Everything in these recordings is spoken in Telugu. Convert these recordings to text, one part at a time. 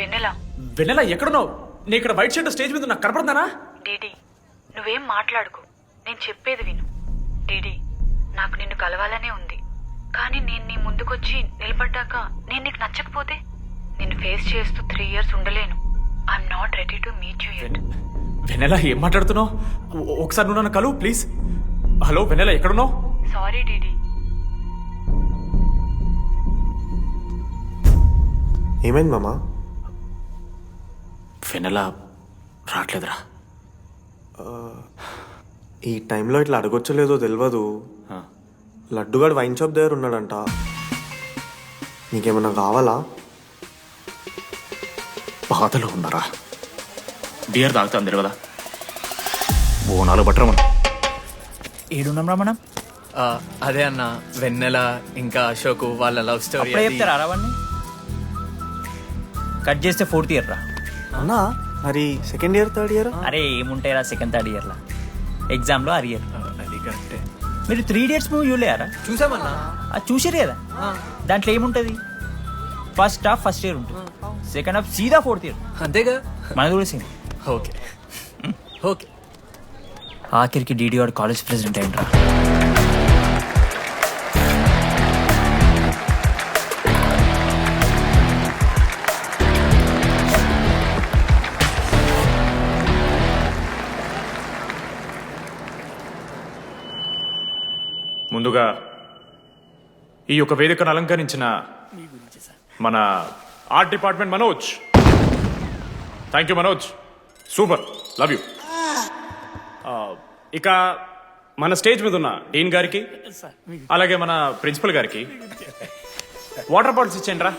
వెన్నెల. వెన్నెల ఎక్కడున్నావు? నీ ఇక్కడ వైట్ షర్ట్ స్టేజ్ మీద నాకు కనపడుతున్నానా డీడీ నువ్వేం మాట్లాడుకో. నేను చెప్పేది విను. డీడీ నాకు నిన్ను కలవాలనే ఉంది. కానీ నేను నీ ముందుకొచ్చి నిలబడ్డాక నేను నీకు నచ్చకపోతే? నిన్ను ఫేస్ చేస్తూ త్రీ ఇయర్స్ ఉండలేను. I'm not ready to meet you at Vennela ఏం మాట్లాడుతున్నావు? ఒకసారి నువ్వు నన్ను కలువు ప్లీజ్ హలో వెన్నెల ఎక్కడున్నావు? Sorry DD. ఏమైంది మామ? వెన్నెల రావట్లేదురా. ఈ టైంలో ఇట్లా అడగొచ్చో లేదో తెలియదు లడ్డుగాడు వైన్ షాప్ దగ్గర ఉన్నాడంట. నీకేమన్నా కావాలా? బాధలో ఉన్నారా? బియర్ తాగుతాం తెలియదా ఓ నాలుగు బట్టరమను ఏడున్నాం రా మనం? ఆ, అదే అన్న వెన్నెల ఇంకా అశోక్ వాళ్ళ లవ్ స్టోరీ అప్పుడే చెప్తారా రావణ్ణి కట్ చేస్తే ఫోర్త్ ఇయర్ రా. అన్నా మరి సెకండ్ ఇయర్ థర్డ్ ఇయర్ అరే ఏముంటాయి రా సెకండ్ థర్డ్ ఇయర్ లా? ఎగ్జామ్లో అరియర్ అది కరెక్టే మీరు త్రీ ఇయర్స్ మూవీ చూడలేరా? చూసామన్నా? అది చూసారు కదా? దాంట్లో ఏముంటది? ఫస్ట్ హాఫ్ ఫస్ట్ ఇయర్ ఉంటుంది. సెకండ్ హాఫ్ సీదా ఫోర్త్ ఇయర్ అంతేగా? మన కూడా సేమ్ ఓకే ఓకే. ఆఖరికి డీడీ వాడు కాలేజ్ ప్రెసిడెంట్ అయింట్రా ముందుగా ఈ యొక్క వేదికను అలంకరించిన మన art department Manoj. Thank you Manoj. Super love you ఇక మన స్టేజ్ మీద ఉన్న డీన్ గారికి అలాగే మన ప్రిన్సిపల్ గారికి వాటర్ బాటిల్స్ ఇచ్చేయండి రా.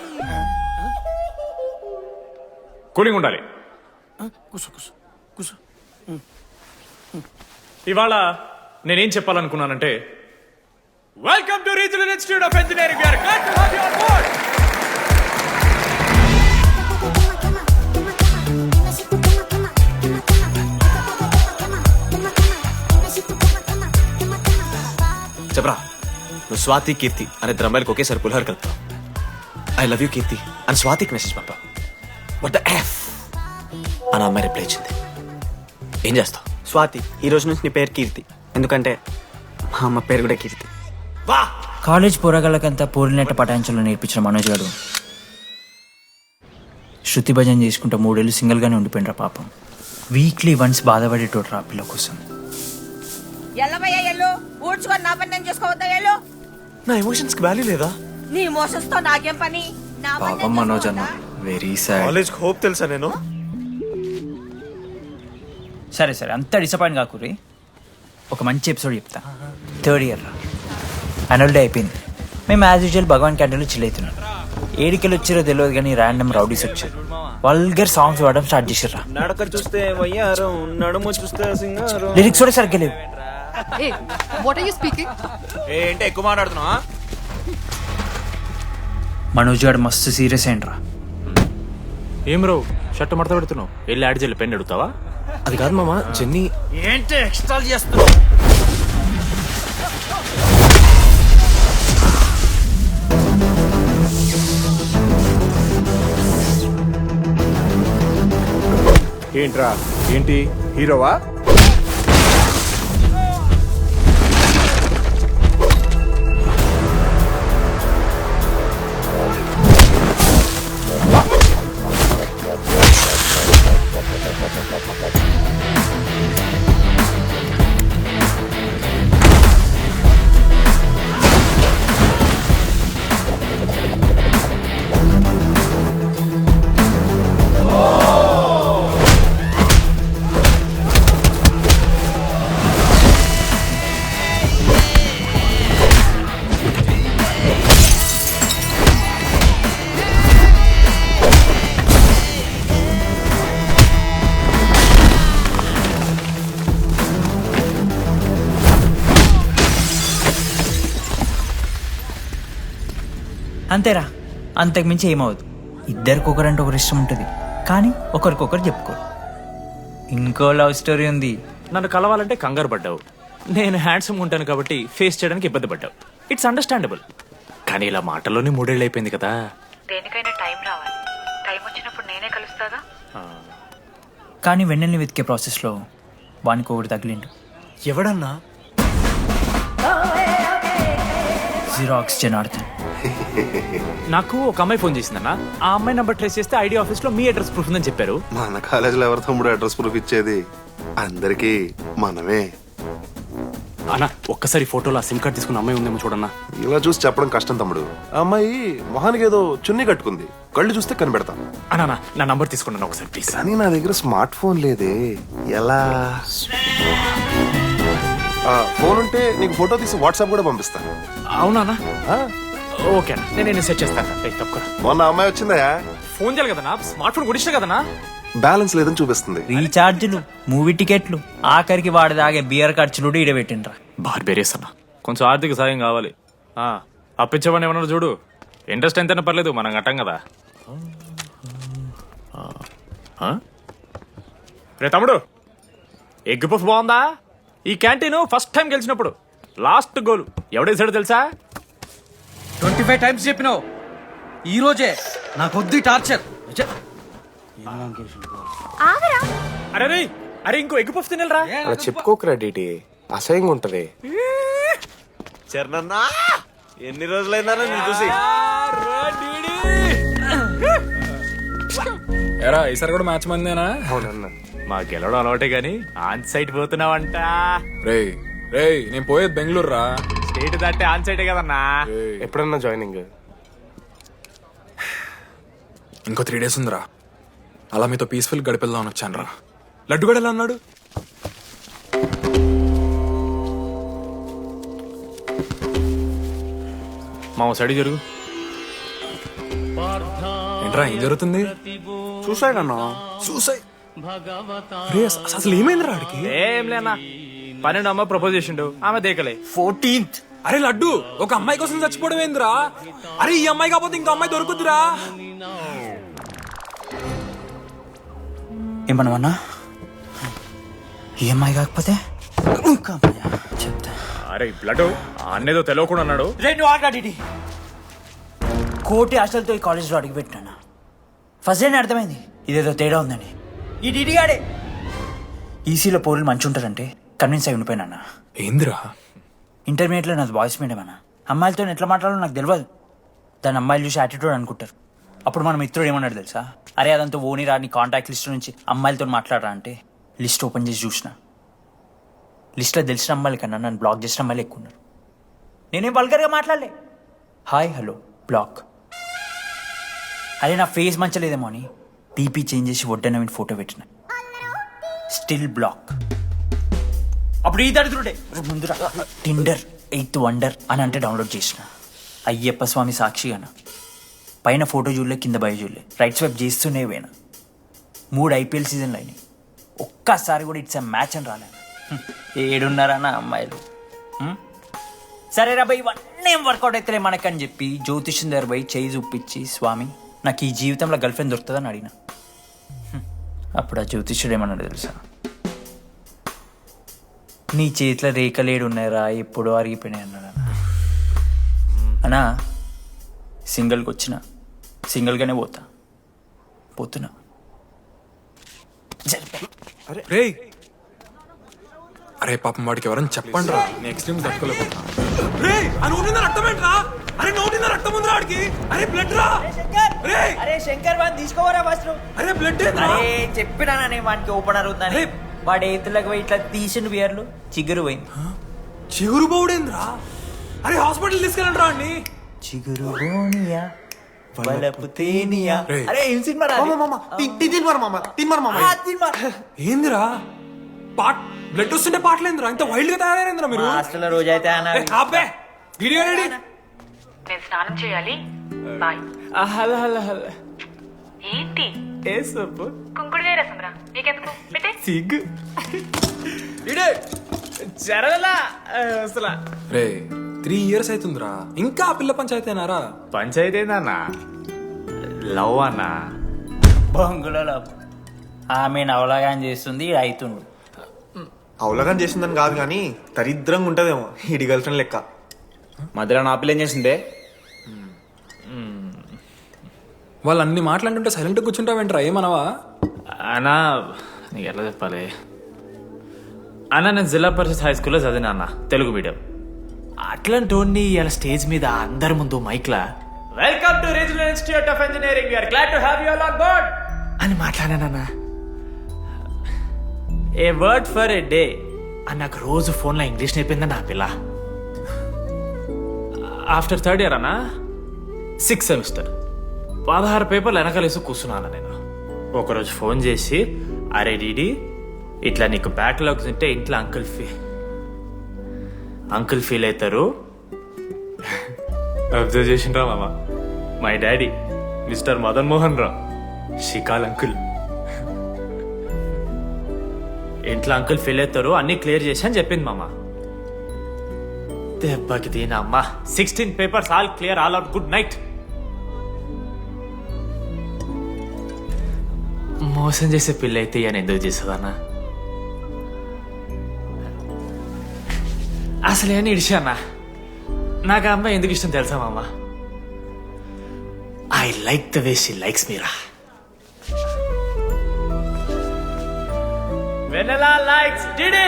కూలింగ్ ఉండాలి. ఇవాళ నేనేం చెప్పాలనుకున్నానంటే welcome to regional institute of engineering we're glad to have you on board చెప్పరా నువ్వు స్వాతి కీర్తి అనే ఇద్దరు అమ్మాయిలకు ఒకేసారి పులిహోర కలుపుతావు. ఐ లవ్ యూ కీర్తి అని స్వాతికి మెసేజ్ పంపా వాట్ ద ఎఫ్ అని అమ్మాయి రిప్లై ఇచ్చింది. ఏం చేస్తావు? స్వాతి ఈ రోజు నుంచి నీ పేరు కీర్తి. ఎందుకంటే మా అమ్మ పేరు కూడా కీర్తి. కాలేజ్ పోరగాళ్ళకంతా పోరినట్ట పటాయించలో నేర్పించిన మనోజ్ గారు శృతి భజన చేసుకుంటూ మూడేళ్ళు సింగిల్గానే ఉండిపోయినరా పాపం. వీక్లీ వన్స్ బాధపడేటోడు రా పిల్ల కోసం. నా పని నేను చేసుకోవద్దా ఎల్లు? నా ఎమోషన్స్కి వాల్యూ లేదా? నీ మోసన్స్తో నాకేం పని? పాపం మనోజ్ అన్న? వెరీ సాడ్ కాలేజ్ హోప్ తెలుసా నేను? సరే సరే అంత డిసప్పాయింట్ కాకురి ఒక మంచి ఎపిసోడ్ చెప్తా. థర్డ్ ఇయర్ రా. యాన్యువల్ డే అయిపోయింది. మేము యాజ్ యూజువల్ భగవాన్ క్యాంటీన్లో చిల్ అవుతున్నాం. ఏడికెళ్ళి వచ్చారో తెలియదు కానీ ర్యాండమ్ రౌడీస్ వచ్చారు. వల్గర్ సాంగ్స్ పాడడం స్టార్ట్ చేసారు నడక చూస్తే వయ్యారం నడుము చూస్తే సింగారం. లిరిక్స్ కూడా సరిగ్గా లేవు. What are you speaking? ఏంటి ఎక్కువ మాట్లాడుతున్నావా? మనోజ్ గారు మస్తు సీరియస్ అయిండ్రా ఏం రో షర్ట్ మడత పెడుతున్నావు? వెళ్ళి యాడ్ చేయాలి పెన్ అడుగుతావా? అది కాదు మామ జెన్నీ. ఏంటి ఎక్స్ట్రా చేస్తున్నావు? ఏంట్రా? ఏంటి? హీరోవా? అంతేరా. అంతకు మించి ఏమవదు ఇద్దరికి ఒకరంటే ఒకరు ఇష్టం ఉంటుంది. కానీ ఒకరికొకరు చెప్పుకోరు ఇంకో లవ్ స్టోరీ ఉంది. నన్ను కలవాలంటే కంగారు పడ్డావు. నేను హ్యాండ్సమ్ ఉంటాను కాబట్టి ఫేస్ చేయడానికి ఇబ్బంది పడ్డావు. It's understandable. కానీ ఇలా మాటల్లోనే మూడేళ్ళు అయిపోయింది కదా. దేనికైనా టైం రావాలి. టైం వచ్చినప్పుడు నేను కలుస్తాగా? కానీ వెన్నెల్ని వెతికే ప్రాసెస్లో వానికి ఒకటి తగిలిండు. ఎవడన్నా? జీరో ఆక్సిజన్ ఆడుతాను నాకు ఒక అమ్మాయి ఫోన్ చేసిందన్న. ఆ అమ్మాయి నెంబర్ ట్రేస్ చేస్తే ఐడి ఆఫీస్లో మీ అడ్రస్ ప్రూఫ్ ఉందని చెప్పారు. మన కాలేజీలో ఎవరి తమ్ముడు అడ్రస్ ప్రూఫ్ ఇచ్చేది? అందరికీ మనమే. అన్న ఒక్కసారి ఫోటోలో ఆ సిమ్ కార్డ్ తీసుకున్న అమ్మాయి ఉందేమో చూడన్నా. ఇలా చూసి చెప్పడం కష్టం తమ్ముడు. ఆ అమ్మాయి మొహానికి ఏదో చున్నీ కట్టుకుంది. కళ్ళు చూస్తే కనిపెడతాం. అన్నా నా నంబర్ తీసుకున్నాను ఒకసారి ప్లీజ్ కానీ నా దగ్గర స్మార్ట్ ఫోన్ లేదే. ఎలా? ఆ, ఫోన్ ఉంటే నీకు ఫోటో తీసి వాట్సాప్ కూడా పంపిస్తాను. అవునా? ఆ, ఓకే అన్న. నేను నేను సెట్ చేస్తాను. రేయ్, తప్పుకోరా మొన్న అమ్మాయి వచ్చిందా ఫోన్ చేయాలి కదన్నా? స్మార్ట్ ఫోన్ కూడా ఇష్టం కదన్నా? బ్యాలెన్స్ లేదని చూపిస్తుంది. రీఛార్జ్లు మూవీ టికెట్లు ఆఖరికి వాడి దాగే బియర్ ఖర్చులు కూడా ఈడబెట్టిండ్రా బార్బేరియస్ అన్న. కొంచెం ఆర్థిక సాయం కావాలి. ఆ, అప్పించమని ఏమన్నారు చూడు? ఇంట్రెస్ట్ ఎంతైనా పర్లేదు మనం కట్టం కదా. ఆ? రే తమ్ముడు ఎగ్ పఫ్ బాగుందా? ఈ క్యాంటీన్ ఫస్ట్ టైం గెలిచినప్పుడు లాస్ట్ గోల్. ఎవడేసాడో తెలుసా? ట్వంటీ ఫైవ్ టైమ్స్ చెప్పినావు. ఈ రోజే నాకు వద్దు టార్చర్. అరే రే అరే ఇంకో ఎగ్ పఫ్ తినరా అలా చెప్పుకోకరా డీటీ అసహ్యంగా ఉంటది. చరణన్నా ఎన్ని రోజులైందా నేను చూసి? ఎరా ఈసారి కూడా మ్యాచ్ మందేనా? అవునన్నా. మా గెలవడం అలవాటే గాని ఆన్ సైట్ పోతున్నావంట. రేయ్ రేయ్ నేను పోయేది బెంగళూరు రా స్టేట్ దాటే ఆన్ సైటే కదన్నా. ఎప్పుడన్నా జాయినింగ్. ఇంకో త్రీ డేస్ ఉందిరా. అలా మీతో పీస్ఫుల్ గడిపెళ్దామని వచ్చాను రా లడ్డుగడ ఎలా అన్నాడు మా సైడ్ జరుగు. ఏంట్రా ఏం జరుగుతుంది? చూసాడు అన్న? సూసైడ్ రే అస- అసలు ఏమైందిరా ఆడికి? ఏం లేనా పన్నెండు అమ్మ ప్రపోజ్ చేసిండు. ఆమె దేకలే. ఫోర్టీన్త్. అరే లడ్డు ఒక అమ్మాయి కోసం చచ్చిపోవడం ఏందిరా అరే ఈ అమ్మాయి కాకపోతే ఇంకో అమ్మాయి ఈఎంఐ కాకపోతే ఇంకా అమ్మాయా? చెప్తా. అరే బ్లడ్ అన్నేదో తెలియకుండా అన్నాడు. రెండు ఆడాడి కోటి ఆశలతో ఈ కాలేజ్లో అడుగుపెట్టాను ఫస్ట్ డే అర్థమైంది? ఇదేదో తేడా ఉందని ఈ డిడిగాడే ఈసీలో పౌరులు మంచి ఉంటారంటే కన్విన్స్ అయి ఉండిపోయినా ఏందిరా? ఇంటర్మీడియట్లో నాది బాయ్స్ మీడియం అన్న. అమ్మాయిలతో ఎట్లా మాట్లాడాలో నాకు తెలియదు దాని అమ్మాయిలు చూసి యాటిట్యూడ్ అనుకుంటారు. అప్పుడు మన మిత్రుడు ఏమన్నాడు తెలుసా? అరే అదంతా ఓని రాని కాంటాక్ట్ లిస్ట్ నుంచి అమ్మాయిలతో మాట్లాడరా అంటే లిస్ట్ ఓపెన్ చేసి చూసిన. లిస్ట్లో తెలిసిన అమ్మాయిల కన్నా నన్ను బ్లాక్ చేసిన అమ్మాయిలు ఎక్కువ ఉన్నారు. నేనేం వల్గర్గా మాట్లాడలే. హాయ్ హలో బ్లాక్ అరే నా ఫేస్ మంచలేదేమో అని డీపీ చేంజ్ చేసి వడ్డన ఫోటో పెట్టిన. స్టిల్ బ్లాక్ అప్పుడు ఈ దరిద్రుడే. ముందురా. టిండర్ ఎయిత్ వండర్ అని అంటే డౌన్లోడ్ చేసిన. అయ్యప్ప స్వామి సాక్షిగాన పైన ఫోటో చూడలే కింద బయ చూడలే. రైట్ స్వైప్ చేస్తూనే పోయినా. మూడు ఐపీఎల్ సీజన్లు అయినాయి. ఒక్కసారి కూడా ఇట్స్ మ్యాచ్ అని రాలేదు హ్మ్. ఏడున్నారన్న అమ్మాయిలు? సరే రా భయ్ ఇవన్నీ ఏం వర్కౌట్ అవుతలే మనకని చెప్పి జ్యోతిష్యం దగ్గర పోయి చేయి చూపించి స్వామి నాకు ఈ జీవితంలో గర్ల్ ఫ్రెండ్ దొరుకుతుందని అడిగిన. అప్పుడు ఆ జ్యోతిష్యుడు ఏమన్నాడు తెలుసా? నీ చేతిలో రేఖలేడు ఉన్నాయరా ఎప్పుడో అరిగిపోయినాయి అన్నాడు అన్న. అన్నా సింగిల్కి వచ్చిన. సింగిల్గానే పోతా. పోతున్నా. రే అరే. పాపం వాడికి ఎవరైనా చెప్పండి రా నెక్స్ట్ టైం తట్టుకోలేకపోతున్నా. రే ఆ నోటి రక్తం ఏంట్రా? అరే నోటి రక్తం ఉందిరా ఆడికి అరే బ్లడ్ రా. అరే శంకర్. వాడిని తీసుకోవరా ఫస్ట్ అరే బ్లడ్ అరే చెప్పినా నేను వానికి ఓపెన్ అరుగుతాను అరే. వాడి ఎత్తులకు పోయి ఇట్లా తీసిన బియర్లు చిగురు పోయింది. చిగురు బౌడేంద్రా అరే హాస్పిటల్ తీసుకెళ్ళండి అండి చిగురు బోనియా వలపు తేనియా. అరే ఏం సినిమా. ఏందిరా? పాట్ బ్లడ్ వస్తుంటే పాటలేందిరా? ఇంత వైల్డ్గా తయారైందిరా మీరు? రోజైతే అన్న ఏ, అబ్బే వీడియో రెడీ. నేను స్నానం చేయాలి. బాయ్. Hello hello hello. ఏంటి? ఏ సబ్బు? కుంకుడుగాయ రసం రా. నీకెందుకు? పెట్టే. సిగ్గు. ఇడే జరగలా. అసలు. రే త్రీ ఇయర్స్ అవుతుందిరా ఇంకా ఆ పిల్ల పంచాయతీనారా పంచాయతీ ఏందన్నా లవ్ అన్నా. బొంగులో లవ్. ఆమె నవలగాని చేస్తుంది అవుతుండు అవలగం చేసిందని కాదు కానీ దరిద్రంగా ఉంటదేమో ఇడి గర్ల్ ఫ్రెండ్ లెక్క. మధ్యలో నా పిల్ల ఏం చేసిందే? వాళ్ళు అన్ని మాట్లాడుతుంటే సైలెంట్ కూర్చుంటావేంట్రా? ఏమనవా? అన్నా నీకు ఎట్లా చెప్పాలి అన్న నేను జిల్లా పరిషత్ హై స్కూల్లో చదివినా అన్న తెలుగు మీడియం. అట్లాంటి వాడిని ఇలా స్టేజ్ మీద అందరి ముందు మైక్లా welcome to regional institute of engineering we're glad to have you all on board అని మాట్లాడానన్నా a word for a day అని నాకు రోజు ఫోన్లో ఇంగ్లీష్ నేర్పిందన్న నా పిల్ల. ఆఫ్టర్ థర్డ్ ఇయర్ అన్నా సిక్స్ సెమిస్టర్ పదహారు పేపర్లు వెనకాలేసి కూర్చున్నాను నేను. ఒకరోజు ఫోన్ చేసి అరే డీడీ ఇట్లా నీకు బ్యాక్లాగ్స్ ఉంటే ఇంట్లో అంకుల్ ఫీ అంకుల్ ఫీల్ అవుతారు అబ్జర్వ్ చేసిండ్రా మామ. My daddy mister Madan Mohan రా. షికాల్ అంకుల్ ఇంట్లో అంకుల్ ఫీల్ అవుతారు అన్ని క్లియర్ చేసి అని చెప్పింది మామ. దెబ్బకి దీని అమ్మ. Sixteen papers all clear all out good night మోసం చేసే పిల్ల అయితే అని ఎందుకు చేస్తుందన్నా అసలు ఏమని ఇడిచానా నాకు ఆ అమ్మాయి ఎందుకు ఇష్టం తెలుసా మామ? I like the way she likes మీరా వెనలా లైక్స్ డిడే